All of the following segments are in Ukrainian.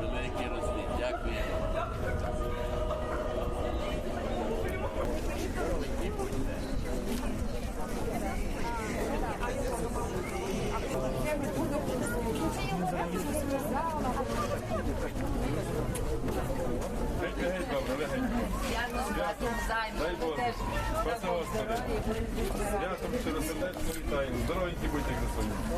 Великий розліт, дякую. Святом, щиросердечно вітаємо. Здоровенькі будьте за собою.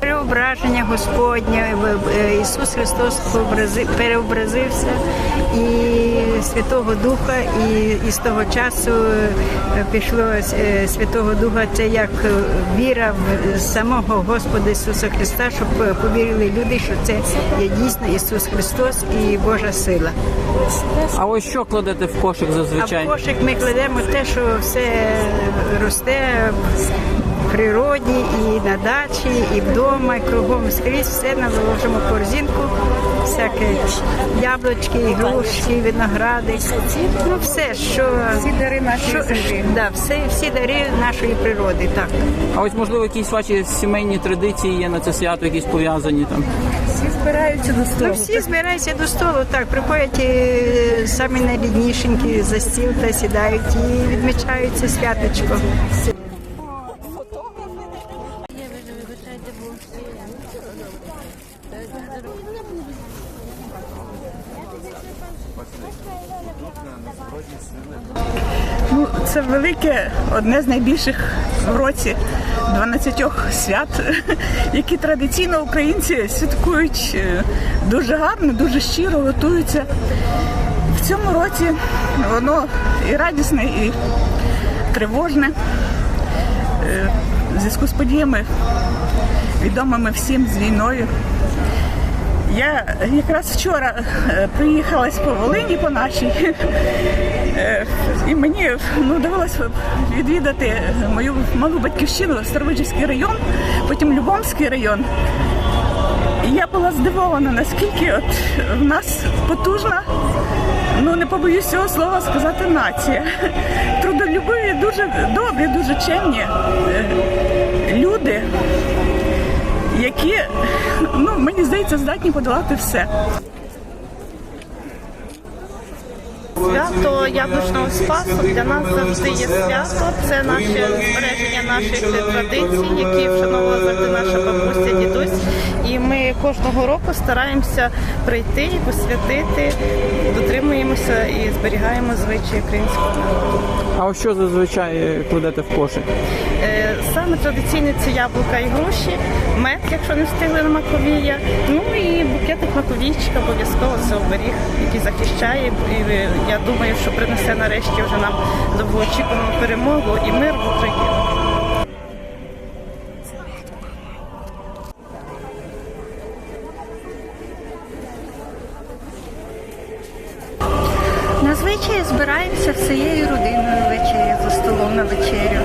Переображення Господнє, е, Ісус Христос переобразився і Святого Духа, і, і з того часу е, пішло е, Святого Духа. Це як е, віра в самого Господа Ісуса Христа, щоб повірили люди, що це є дійсно Ісус Христос і Божа сила. А ось що кладете в кошик А зазвичай? в кошик ми кладемо те, що все росте в природі, і на дачі, і вдома, і кругом скрізь все наложимо корзинку, всяке яблучки, ігрушки, виногради. Ну все, що всі дари нашої да, все, всі дари нашої природи. Так. А ось можливо якісь ваші сімейні традиції є на це свято, якісь пов'язані там. Всі збираються до Ну, всі збираються до столу, так, приходять е, самі найріднішенькі за стіл та сідають і відмічають це святочко. Ну, це велике, одне з найбільших в році 12 свят, які традиційно українці святкують е, дуже гарно, дуже щиро готуються. В цьому році воно і радісне, і тривожне. Е, В зв'язку з подіями, відомими всім з війною. Я якраз вчора е, проїхалась по Волині по нашій, Е, і мені ну, довелося відвідати мою малу батьківщину, Старовичівський район, потім Любомський район. І я була здивована, наскільки от в нас потужна, ну не побоюсь цього слова сказати, нація. Трудолюбиві, дуже добрі, дуже чемні е, люди, які, ну, мені здається, здатні подолати все. Свято яблучного спасу для нас завжди є свято. Це наше збереження наших традицій, які вшановували наша бабуся, дідусь. І ми кожного року стараємося прийти і посвятити, дотримуємося і зберігаємо звичаї українського народу. А ось що зазвичай кладете в кошик? Е, Саме традиційне це яблука і груші, мед, якщо не встигли на маковія. Ну і букетик маковійчика обов'язково це оберіг, який захищає. І е, я думаю, що принесе нарешті вже нам довгоочікувану перемогу і мир в Україні. Зазвичай збираємося всією родиною ввечері за столом на вечерю.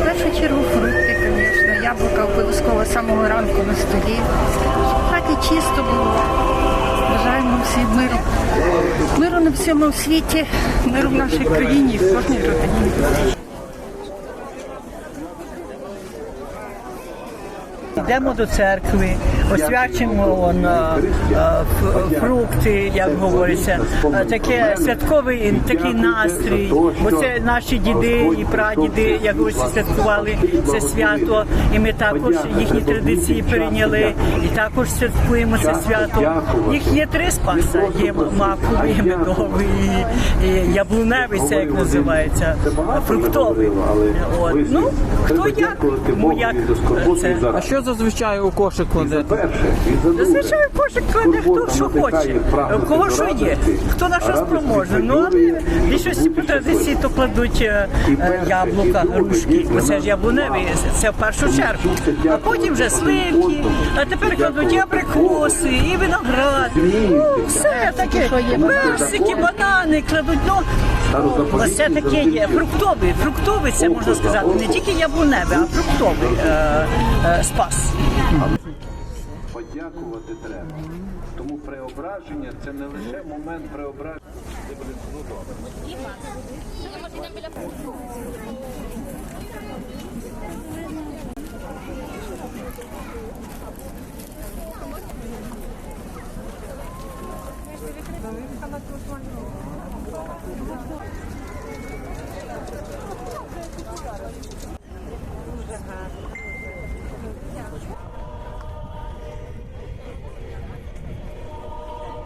В першу чергу фрукти, звісно, яблука обов'язково з самого ранку на столі. Так і чисто було. Бажаємо всім миру. Миру на всьому світі, миру в нашій країні, в кожній родині. Йдемо до церкви, освячимо а, а, фрукти, як говориться, таке святковий такий настрій. Бо це наші діди і прадіди, як говориться, святкували це свято, і ми також їхні традиції перейняли, і також святкуємо це свято. Їх є три спаса: є маковий, медовий, і, яблуневий, це як називається, фруктовий. От. Ну, хто як, кому як це. А що зазвичай у кошик кладете? Зазвичай кошик кладе хто що хоче, у кого що є, хто на що спроможний. Ну але більшості по традиції то кладуть е, е, яблука, грушки, бо це ж яблуневі, це в першу чергу. А потім вже сливки, а тепер кладуть і абрикоси, і виноград. Ну, все таке, персики, банани кладуть. Ну, ось це таке є. Фруктовий, фруктовий, це можна сказати, не тільки яблуневий, а фруктовий е, е, спас. Подякувати треба. Тому преображення це не лише момент преображення.